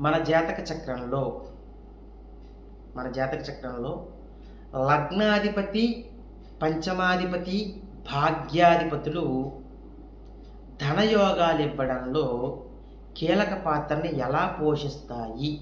మన జాతక చక్రంలో మన జాతక చక్రంలో లగ్నాధిపతి పంచమాధిపతి భాగ్యాధిపతులు ధనయోగాలు ఇవ్వడంలో కీలక పాత్రని ఎలా పోషిస్తాయి?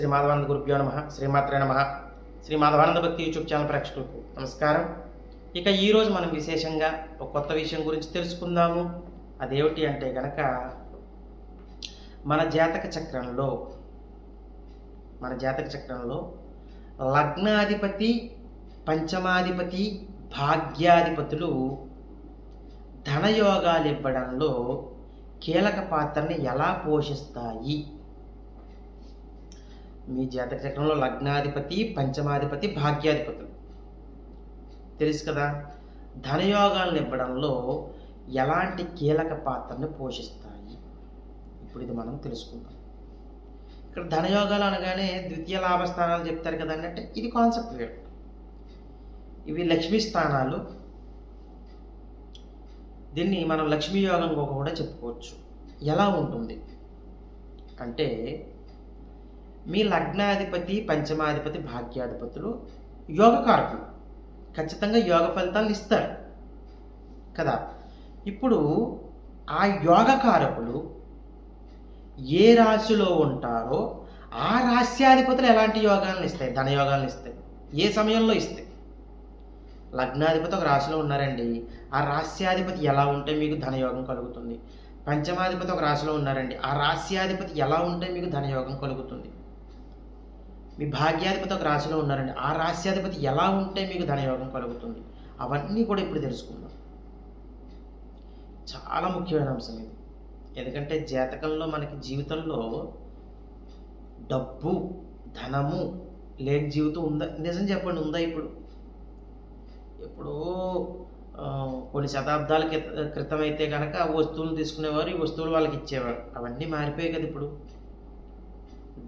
శ్రీ మాధవానంద గురుభ్యో నమ శ్రీమాత్రే నమ శ్రీ మాధవానంద భక్తి యూట్యూబ్ ఛానల్ ప్రేక్షకులకు నమస్కారం. ఇక ఈరోజు మనం విశేషంగా ఒక కొత్త విషయం గురించి తెలుసుకుందాము. అదేమిటి అంటే కనుక మన జాతక చక్రంలో మన జాతక చక్రంలో లగ్నాధిపతి పంచమాధిపతి భాగ్యాధిపతులు ధనయోగాలు ఇవ్వడంలో కీలక పాత్రని ఎలా పోషిస్తాయి? మీ జాతక చక్రంలో లగ్నాధిపతి పంచమాధిపతి భాగ్యాధిపతులు. తెలుసు కదా ధనయోగాలను ఇవ్వడంలో ఎలాంటి కీలక పాత్రను పోషిస్తాయి? ఇప్పుడు ఇది మనం తెలుసుకుందాం. ఇక్కడ ధనయోగాలు అనగానే ద్వితీయ లాభ స్థానాలు చెప్తారు కదండి అంటే ఇది కాన్సెప్ట్ వేరు. ఇవి లక్ష్మీ స్థానాలు. దీన్ని మనం లక్ష్మీ యోగంగా కూడా చెప్పుకోవచ్చు. ఎలా ఉంటుంది? అంటే మీ లగ్నాధిపతి పంచమాధిపతి భాగ్యాధిపతులు యోగకారకులు ఖచ్చితంగా యోగ ఫలితాలను ఇస్తారు. కదా? ఇప్పుడు ఆ యోగకారకులు ఏ రాశిలో ఉంటారో ఆ రాశ్యాధిపతులు ఎలాంటి యోగాలను ఇస్తాయి? ధనయోగాలను ఇస్తాయి. ఏ సమయంలో ఇస్తాయి? లగ్నాధిపతి ఒక రాశిలో ఉన్నారండి. ఆ రాశ్యాధిపతి ఎలా ఉంటే మీకు ధనయోగం కలుగుతుంది? పంచమాధిపతి ఒక రాశిలో ఉన్నారండి. ఆ రాశ్యాధిపతి ఎలా ఉంటే మీకు ధనయోగం కలుగుతుంది? మీ భాగ్యాధిపతి ఒక రాశిలో ఉన్నారండి. ఆ రాశ్యాధిపతి ఎలా ఉంటే మీకు ధనయోగం కలుగుతుంది? అవన్నీ కూడా ఇప్పుడు తెలుసుకుందాం. చాలా ముఖ్యమైన అంశం ఇది. ఎందుకంటే జాతకంలో మనకి జీవితంలో డబ్బు ధనము లేని జీవితం ఉందా? నిజం చెప్పండి ఉందా ఇప్పుడు? ఎప్పుడో కొన్ని శతాబ్దాల క్రిత- క్రితం అయితే కనుక వస్తువులు తీసుకునేవారు ఈ వస్తువులు వాళ్ళకి ఇచ్చేవారు. అవన్నీ మారిపోయాయి కదా ఇప్పుడు.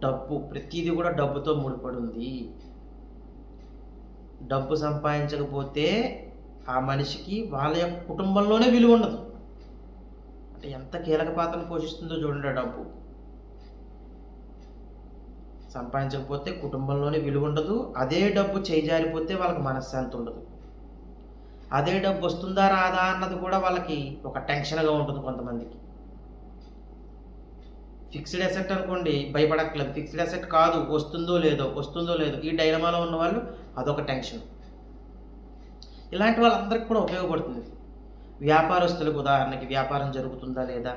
డబ్బు ప్రతిదీ కూడా డబ్బుతో ముడిపడి ఉంది డబ్బు సంపాదించకపోతే ఆ మనిషికి వాళ్ళ యొక్క కుటుంబంలోనే విలువ ఉండదు. అంటే ఎంత కీలక పాత్రను పోషిస్తుందో చూడండి ఆ డబ్బు. సంపాదించకపోతే కుటుంబంలోనే విలువ ఉండదు. అదే డబ్బు చేజారిపోతే వాళ్ళకి మనశ్శాంతి ఉండదు. అదే డబ్బు వస్తుందా రాదా అన్నది కూడా వాళ్ళకి ఒక టెన్షన్గా ఉంటుంది కొంతమందికి. ఫిక్స్డ్ అసెట్ అనుకోండి భయపడక్కర్లేదు. ఫిక్స్డ్ అసెట్ కాదు వస్తుందో లేదో వస్తుందో లేదో ఈ డైలమాలో ఉన్న వాళ్ళు అదొక టెన్షన్. ఇలాంటి వాళ్ళందరికీ కూడా ఉపయోగపడుతుంది. వ్యాపారస్తులకు ఉదాహరణకి వ్యాపారం జరుగుతుందా లేదా?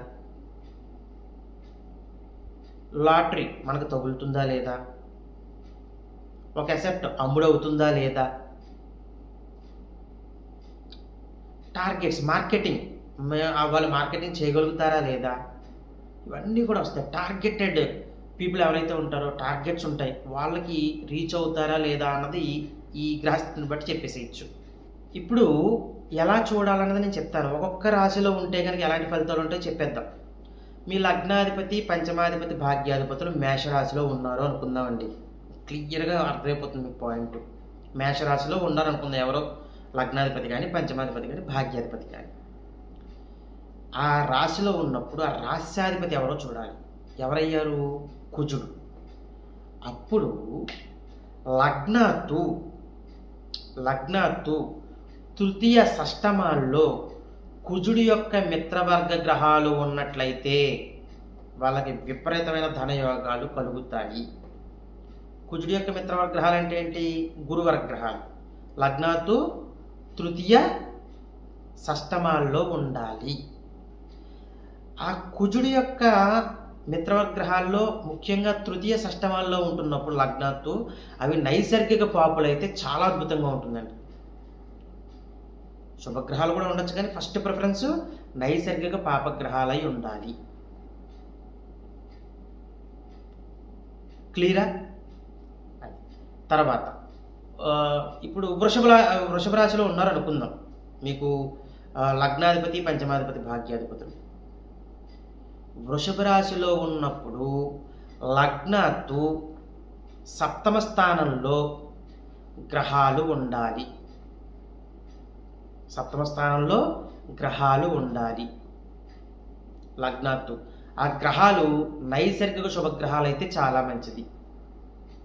లాటరీ మనకు తగులుతుందా లేదా? ఒక అసెప్ట్ అమ్ముడవుతుందా లేదా? Targets marketing. వాళ్ళు మార్కెటింగ్ చేయగలుగుతారా లేదా? ఇవన్నీ కూడా వస్తాయి. టార్గెటెడ్ పీపుల్ ఎవరైతే ఉంటారో టార్గెట్స్ ఉంటాయి వాళ్ళకి రీచ్ అవుతారా లేదా అన్నది ఈ గ్రాస్ని బట్టి చెప్పేసేయచ్చు. ఇప్పుడు ఎలా చూడాలన్నది నేను చెప్తాను. ఒక్కొక్క రాశిలో ఉంటే కనుక ఎలాంటి ఫలితాలు ఉంటాయో చెప్పేద్దాం. మీ లగ్నాధిపతి పంచమాధిపతి భాగ్యాధిపతులు మేషరాశిలో ఉన్నారు అనుకుందామండి. క్లియర్గా అర్థమైపోతుంది మీ పాయింట్. మేషరాశిలో ఉన్నారు అనుకుందాం ఎవరో. లగ్నాధిపతి కానీ పంచమాధిపతి కానీ భాగ్యాధిపతి కానీ. ఆ రాశిలో ఉన్నప్పుడు ఆ రాశ్యాధిపతి ఎవరో చూడాలి. ఎవరయ్యారు? కుజుడు. అప్పుడు లగ్నాతు లగ్నాతు తృతీయ షష్టమాల్లో కుజుడి యొక్క మిత్రవర్గ గ్రహాలు ఉన్నట్లయితే వాళ్ళకి విపరీతమైన ధనయోగాలు కలుగుతాయి. కుజుడి యొక్క మిత్రవర్గ గ్రహాలు అంటే ఏంటి? గురువర్గ గ్రహాలు. లగ్నాతు తృతీయ షష్టమాల్లో ఉండాలి. ఆ కుజుడి యొక్క మిత్రవర్గ్రహాల్లో ముఖ్యంగా తృతీయ షష్టమాల్లో ఉంటున్నప్పుడు లగ్నాత్తు అవి నైసర్గిక పాపులైతే చాలా అద్భుతంగా ఉంటుందండి. శుభగ్రహాలు కూడా ఉండొచ్చు కానీ ఫస్ట్ ప్రిఫరెన్స్ నైసర్గిక పాపగ్రహాలై ఉండాలి. క్లియరా? తర్వాత ఇప్పుడు వృషభ వృషభ రాశిలో ఉన్నారు అనుకుందాం మీకు లగ్నాధిపతి పంచమాధిపతి భాగ్యాధిపతులు. వృషభ రాశిలో ఉన్నప్పుడు లగ్నత్తు సప్తమ స్థానంలో గ్రహాలు ఉండాలి. సప్తమ స్థానంలో గ్రహాలు ఉండాలి. లగ్నాత్తు. ఆ గ్రహాలు నైసర్గిక శుభగ్రహాలు అయితే చాలా మంచిది.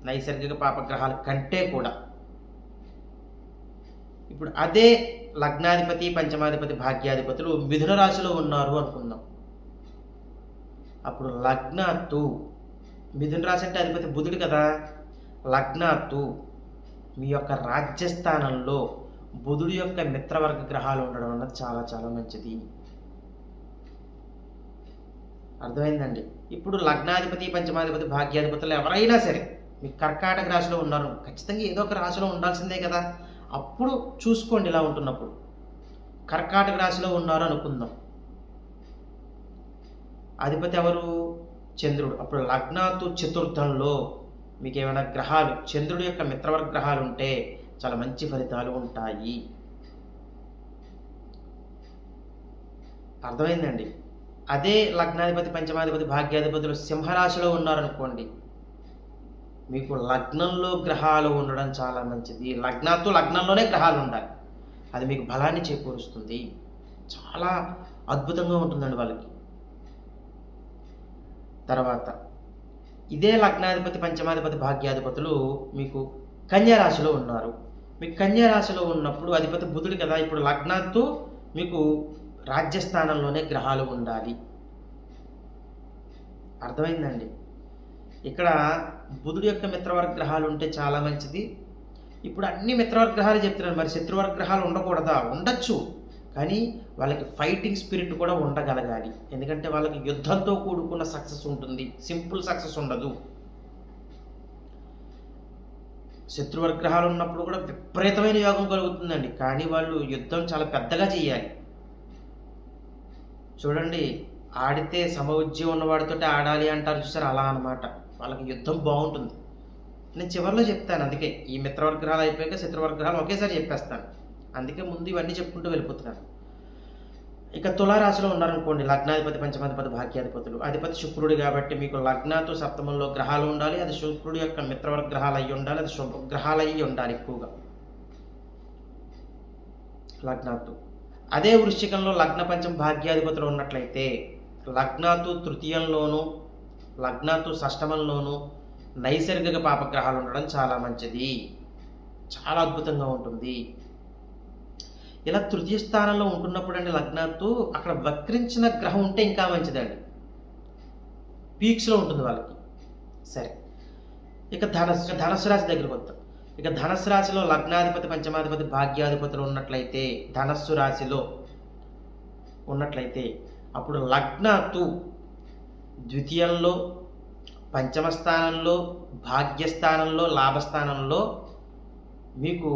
నైసర్గిక పాపగ్రహాల కంటే కూడా. ఇప్పుడు అదే లగ్నాధిపతి పంచమాధిపతి భాగ్యాధిపతులు మిథున రాశిలో ఉన్నారు అనుకుందాం. అప్పుడు లగ్నాత్తు. మిథున రాశి అంటే అధిపతి బుధుడు కదా? లగ్నాత్తు. మీ యొక్క రాజ్యస్థానంలో బుధుడి యొక్క మిత్రవర్గ గ్రహాలు ఉండడం అన్నది చాలా చాలా మంచిది. అర్థమైందండి? ఇప్పుడు లగ్నాధిపతి పంచమాధిపతి భాగ్యాధిపతులు ఎవరైనా సరే మీ కర్కాటక రాశిలో ఉన్నారు. ఖచ్చితంగా ఏదో ఒక రాశిలో ఉండాల్సిందే కదా. అప్పుడు చూసుకోండి ఇలా ఉంటున్నప్పుడు. కర్కాటక రాశిలో ఉన్నారు అనుకుందాం. అధిపతి ఎవరు? చంద్రుడు. అప్పుడు లగ్నాతు చతుర్థంలో మీకు ఏమైనా గ్రహాలు చంద్రుడి యొక్క మిత్రవర్గ గ్రహాలు ఉంటే చాలా మంచి ఫలితాలు ఉంటాయి. అర్థమైందండి? అదే లగ్నాధిపతి పంచమాధిపతి భాగ్యాధిపతులు సింహరాశిలో ఉన్నారనుకోండి మీకు లగ్నంలో గ్రహాలు ఉండడం చాలా మంచిది. లగ్నాతో లగ్నంలోనే గ్రహాలు ఉండాలి. అది మీకు బలాన్ని చేకూరుస్తుంది. చాలా అద్భుతంగా ఉంటుందండి వాళ్ళకి. తర్వాత ఇదే లగ్నాధిపతి పంచమాధిపతి భాగ్యాధిపతులు మీకు కన్యారాశిలో ఉన్నారు. మీకు కన్యారాశిలో ఉన్నప్పుడు అధిపతి బుధుడు కదా ఇప్పుడు లగ్నాతో మీకు రాజ్యస్థానంలోనే గ్రహాలు ఉండాలి. అర్థమైందండి? ఇక్కడ బుధుడు యొక్క మిత్రవర్గ గ్రహాలు ఉంటే చాలా మంచిది. ఇప్పుడు అన్ని మిత్రవర్గ్రహాలు గ్రహాలు మరి శత్రువర్గ్రహాలు ఉండకూడదా? ఉండొచ్చు. కానీ వాళ్ళకి ఫైటింగ్ స్పిరిట్ కూడా ఉండగలగాలి. ఎందుకంటే వాళ్ళకి యుద్ధంతో కూడుకున్న సక్సెస్ ఉంటుంది. సింపుల్ సక్సెస్ ఉండదు. శత్రువర్గ్రహాలు ఉన్నప్పుడు కూడా విపరీతమైన యోగం కలుగుతుందండి. కానీ వాళ్ళు యుద్ధం చాలా పెద్దగా చేయాలి చూడండి ఆడితే సమవుజ్యం ఉన్నవాడితో ఆడాలి అంటారు చూసారు? అలా అనమాట వాళ్ళకి యుద్ధం బాగుంటుంది. నేను చివరిలో చెప్తాను అందుకే. ఈ మిత్రవర్గ్రహాలు అయిపోయాక శత్రువర్గ్రహాలు ఒకేసారి చెప్పేస్తాను. అందుకే ముందు ఇవన్నీ చెప్పుకుంటూ వెళ్ళిపోతున్నారు. ఇక తులారాశిలో ఉన్నారనుకోండి లగ్నాధిపతి పంచమాధిపతి భాగ్యాధిపతులు. అధిపతి శుక్రుడు కాబట్టి మీకు లగ్నతో సప్తమంలో గ్రహాలు ఉండాలి అది శుక్రుడు యొక్క మిత్రవర్గ గ్రహాలు అయ్యి ఉండాలి అది శుభగ్రహాలు అయ్యి ఉండాలి ఎక్కువగా. లగ్నాతు. అదే వృశ్చికంలో లగ్న పంచం భాగ్యాధిపతులు ఉన్నట్లయితే లగ్నాతు తృతీయంలోను లగ్నాతు షష్టమంలోను నైసర్గిక పాపగ్రహాలు ఉండడం చాలా మంచిది. చాలా అద్భుతంగా ఉంటుంది. ఇలా తృతీయ స్థానంలో ఉంటున్నప్పుడు అండి లగ్నాత్తు అక్కడ వక్రించిన గ్రహం ఉంటే ఇంకా మంచిదండి. పీక్స్లో ఉంటుంది వాళ్ళకి. సరే. ఇక ధనస్సు ధనస్సు రాశి దగ్గరికి వద్దాం. ఇక ధనస్సు రాశిలో లగ్నాధిపతి పంచమాధిపతి భాగ్యాధిపతులు ఉన్నట్లయితే ధనస్సు రాశిలో ఉన్నట్లయితే అప్పుడు లగ్నతు ద్వితీయంలో పంచమ స్థానంలో భాగ్యస్థానంలో లాభస్థానంలో మీకు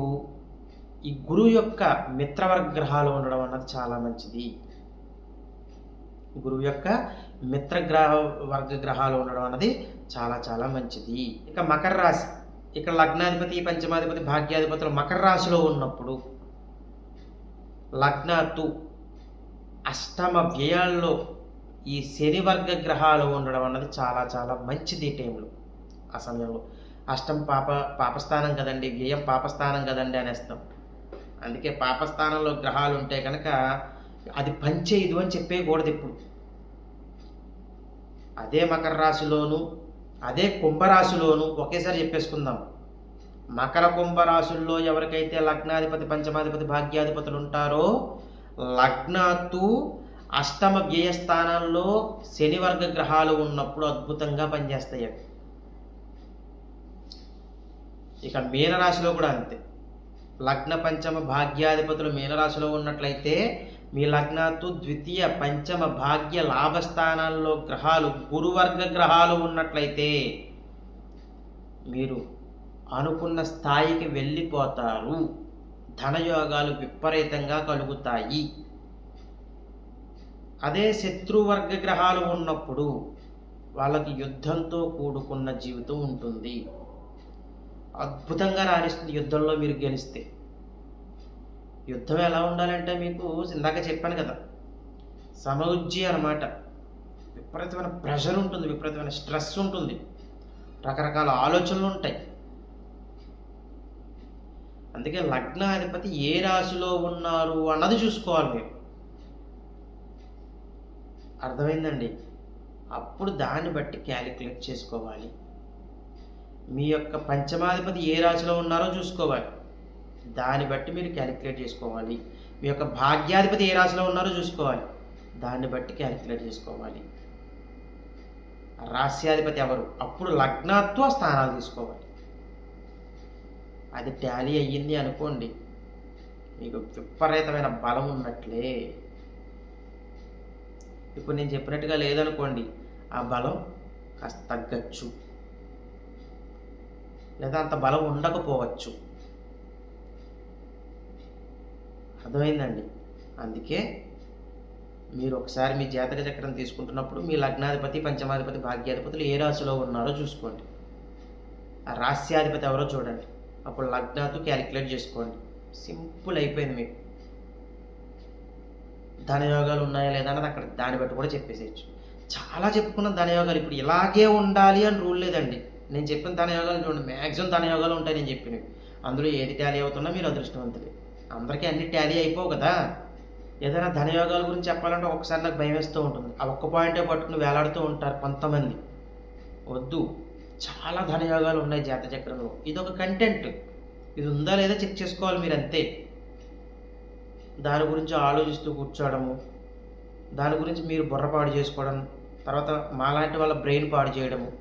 ఈ గురువు యొక్క మిత్రవర్గ గ్రహాలు ఉండడం అన్నది చాలా మంచిది. గురువు యొక్క మిత్ర గ్రహ వర్గ గ్రహాలు ఉండడం అన్నది చాలా చాలా మంచిది. ఇక మకర రాశి. ఇక్కడ లగ్నాధిపతి పంచమాధిపతి భాగ్యాధిపతులు మకర రాశిలో ఉన్నప్పుడు లగ్నాతు అష్టమ వ్యయాల్లో ఈ శని వర్గ గ్రహాలు ఉండడం అన్నది చాలా చాలా మంచిది ఈ టైంలో. ఆ సమయంలో అష్టం పాప పాపస్థానం కదండి వ్యయం పాపస్థానం కదండి అనేస్తాం. అందుకే పాపస్థానంలో గ్రహాలు ఉంటే కనుక అది పంచేయదు అని చెప్పేయకూడదు ఇప్పుడు అదే మకర రాశిలోను అదే కుంభరాశిలోను ఒకేసారి చెప్పేసుకుందాం. మకర కుంభరాశుల్లో ఎవరికైతే లగ్నాధిపతి పంచమాధిపతి భాగ్యాధిపతులు ఉంటారో లగ్నాత్తు అష్టమ వ్యయ స్థానాల్లో గ్రహాలు ఉన్నప్పుడు అద్భుతంగా పనిచేస్తాయి అవి. ఇక మీనరాశిలో కూడా అంతే. లగ్న పంచమ భాగ్యాధిపతులు మీనరాశిలో ఉన్నట్లయితే మీ లగ్నాత్తు ద్వితీయ పంచమ భాగ్య లాభస్థానాల్లో గ్రహాలు గురువర్గ గ్రహాలు ఉన్నట్లయితే మీరు అనుకున్న స్థాయికి వెళ్ళిపోతారు. ధనయోగాలు విపరీతంగా కలుగుతాయి. అదే శత్రువర్గ గ్రహాలు ఉన్నప్పుడు వాళ్ళకి యుద్ధంతో కూడుకున్న జీవితం ఉంటుంది. అద్భుతంగా రాణిస్తుంది యుద్ధంలో మీరు గెలిస్తే. యుద్ధం ఎలా ఉండాలంటే మీకు ఇందాక చెప్పాను కదా. సమఉజ్జి అనమాట విపరీతమైన ప్రెషర్ ఉంటుంది విపరీతమైన స్ట్రెస్ ఉంటుంది. రకరకాల ఆలోచనలు ఉంటాయి. అందుకే లగ్నాధిపతి ఏ రాశిలో ఉన్నారు అన్నది చూసుకోవాలి మీరు. అర్థమైందండి? అప్పుడు దాన్ని బట్టి క్యాలిక్యులేట్ చేసుకోవాలి. మీ యొక్క పంచమాధిపతి ఏ రాశిలో ఉన్నారో చూసుకోవాలి. దాన్ని బట్టి మీరు క్యాలిక్యులేట్ చేసుకోవాలి. మీ యొక్క భాగ్యాధిపతి ఏ రాశిలో ఉన్నారో చూసుకోవాలి. దాన్ని బట్టి క్యాలిక్యులేట్ చేసుకోవాలి. రాశ్యాధిపతి ఎవరు? అప్పుడు లగ్నాత్వ స్థానాలు తీసుకోవాలి. అది టాలీ అయ్యింది అనుకోండి. మీకు విపరీతమైన బలం ఉన్నట్లే. ఇప్పుడు నేను చెప్పినట్టుగా లేదనుకోండి ఆ బలం కాస్త తగ్గచ్చు. లేదా అంత బలం ఉండకపోవచ్చు. అర్థమైందండి. అందుకే మీరు ఒకసారి మీ జాతక చక్రం తీసుకుంటున్నప్పుడు మీ లగ్నాధిపతి పంచమాధిపతి భాగ్యాధిపతులు ఏ రాశిలో ఉన్నారో చూసుకోండి. ఆ రాస్యాధిపతి ఎవరో చూడండి. అప్పుడు లగ్నాతో క్యాలిక్యులేట్ చేసుకోండి. సింపుల్ అయిపోయింది మీకు. ధనయోగాలు ఉన్నాయా లేదా అన్నది అక్కడ దాన్ని బట్టి కూడా చెప్పేసేయచ్చు. చాలా చెప్పుకున్న ధనయోగాలు ఇప్పుడు ఇలాగే ఉండాలి అని రూల్ లేదండి. నేను చెప్పిన ధనయోగాలు చూడండి. మ్యాక్సిమం ధనయోగాలు ఉంటాయి నేను చెప్పినవి. అందులో ఏది ట్యాలీ అవుతున్నా మీరు అదృష్టవంతులే. అందరికీ అన్ని ట్యాలీ అయిపోవు కదా. ఏదైనా ధనయోగాల గురించి చెప్పాలంటే ఒకసారి నాకు భయం వేస్తూ ఉంటుంది. ఆ ఒక్క పాయింటే పట్టుకుని వేలాడుతూ ఉంటారు కొంతమంది. వద్దు. చాలా ధనయోగాలు ఉన్నాయి జాతచక్రంలో ఇది ఒక కంటెంట్ ఇది ఉందా లేదా చెక్ చేసుకోవాలి మీరు అంతే. దాని గురించి ఆలోచిస్తూ కూర్చోవడము దాని గురించి మీరు బుర్ర పాడు చేసుకోవడం. తర్వాత మాలాంటి వాళ్ళ బ్రెయిన్ పాడు చేయడము.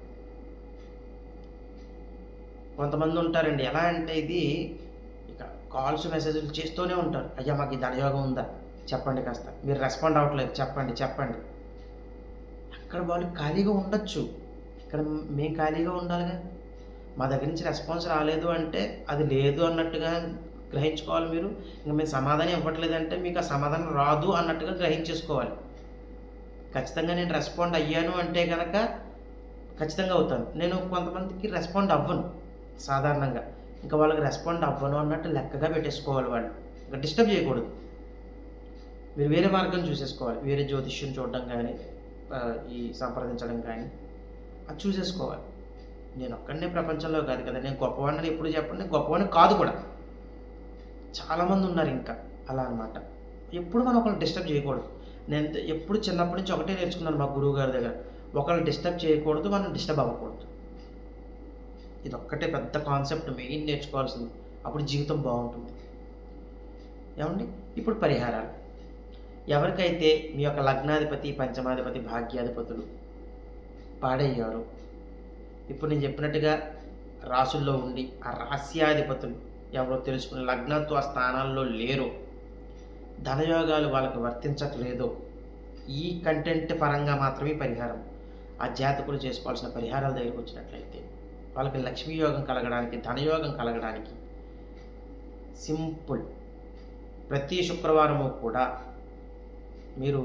కొంతమంది ఉంటారండి. ఎలా అంటే ఇది కాల్స్ మెసేజ్లు చేస్తూనే ఉంటారు. అయ్యా మాకు ఈ ధనయోగం ఉందా? చెప్పండి కాస్త. మీరు రెస్పాండ్ అవ్వట్లేదు. చెప్పండి చెప్పండి. అక్కడ వాళ్ళు ఖాళీగా ఉండొచ్చు. ఇక్కడ మేము ఖాళీగా ఉండాలిగా. మా దగ్గర నుంచి రెస్పాన్స్ రాలేదు అంటే అది లేదు అన్నట్టుగా గ్రహించుకోవాలి మీరు. ఇంకా మేము సమాధానం ఇవ్వట్లేదంటే మీకు ఆ సమాధానం రాదు అన్నట్టుగా గ్రహించేసుకోవాలి. ఖచ్చితంగా నేను రెస్పాండ్ అయ్యాను అంటే కనుక ఖచ్చితంగా అవుతాను. నేను కొంతమందికి రెస్పాండ్ అవ్వను సాధారణంగా. ఇంకా వాళ్ళకి రెస్పాండ్ అవ్వను అన్నట్టు లెక్కగా పెట్టేసుకోవాలి వాళ్ళు. ఇంకా డిస్టర్బ్ చేయకూడదు. మీరు వేరే మార్గం చూసేసుకోవాలి. వేరే జ్యోతిష్యం చూడడం కానీ ఈ సంప్రదించడం కానీ అది చూసేసుకోవాలి. నేను ఒక్కడనే ప్రపంచంలో కాదు కదా. నేను గొప్పవాడిని ఎప్పుడు చెప్పండి గొప్పవాడిని కాదు కూడా. చాలామంది ఉన్నారు ఇంకా అలా అన్నమాట. ఎప్పుడు మనం ఒకరిని డిస్టర్బ్ చేయకూడదు. నేను ఎప్పుడు చిన్నప్పటి నుంచి ఒకటే నేర్చుకున్నాను మా గురువు గారి దగ్గర. ఒకరిని డిస్టర్బ్ చేయకూడదు మనం డిస్టర్బ్ అవ్వకూడదు. ఇది ఒక్కటే పెద్ద కాన్సెప్ట్ మెయిన్ నేర్చుకోవాల్సింది. అప్పుడు జీవితం బాగుంటుంది. ఏమండి? ఇప్పుడు పరిహారాలు. ఎవరికైతే మీ యొక్క లగ్నాధిపతి పంచమాధిపతి భాగ్యాధిపతులు పాడయ్యారు ఇప్పుడు నేను చెప్పినట్టుగా రాసుల్లో ఉండి ఆ రాస్యాధిపతులు ఎవరో తెలుసుకుని లగ్నత్వ స్థానాల్లో లేరో ధనయోగాలు వాళ్ళకి వర్తించట్లేదో ఈ కంటెంట్ పరంగా మాత్రమే పరిహారం. ఆ జాతకులు చేసుకోవాల్సిన పరిహారాల దగ్గరికి వచ్చినట్లయితే వాళ్ళకి లక్ష్మీ యోగం కలగడానికి ధనయోగం కలగడానికి సింపుల్. ప్రతి శుక్రవారము కూడా మీరు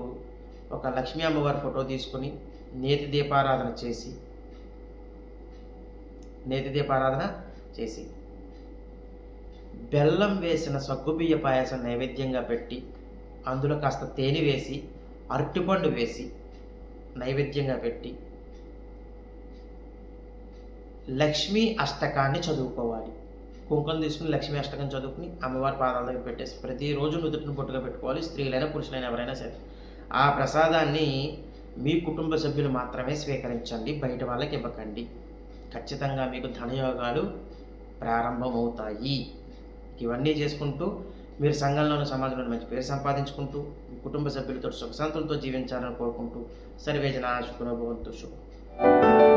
ఒక లక్ష్మీ అమ్మవారి ఫోటో తీసుకొని నేతి దీపారాధన చేసి నేతి దీపారాధన చేసి బెల్లం వేసిన సగ్గుబియ్య పాయసం నైవేద్యంగా పెట్టి అందులో కాస్త తేనె వేసి అరటిపండు వేసి నైవేద్యంగా పెట్టి లక్ష్మీ అష్టకాన్ని చదువుకోవాలి. కుంకుమ తీసుకుని లక్ష్మీ అష్టకం చదువుకుని అమ్మవారి పాదాల దగ్గర పెట్టేసి ప్రతిరోజు నుదుటిని పొట్టుగా పెట్టుకోవాలి. స్త్రీలైనా పురుషులైనా ఎవరైనా సరే. ఆ ప్రసాదాన్ని మీ కుటుంబ సభ్యులు మాత్రమే స్వీకరించండి. బయట వాళ్ళకి ఇవ్వకండి. ఖచ్చితంగా మీకు ధనయోగాలు ప్రారంభమవుతాయి. ఇవన్నీ చేసుకుంటూ మీరు సంఘంలోని సమాజంలో మంచి పేరు సంపాదించుకుంటూ మీ కుటుంబ సభ్యులతో సుఖశాంతులతో జీవించాలని కోరుకుంటూ సర్వేజన శుకునభవంతు శుభం.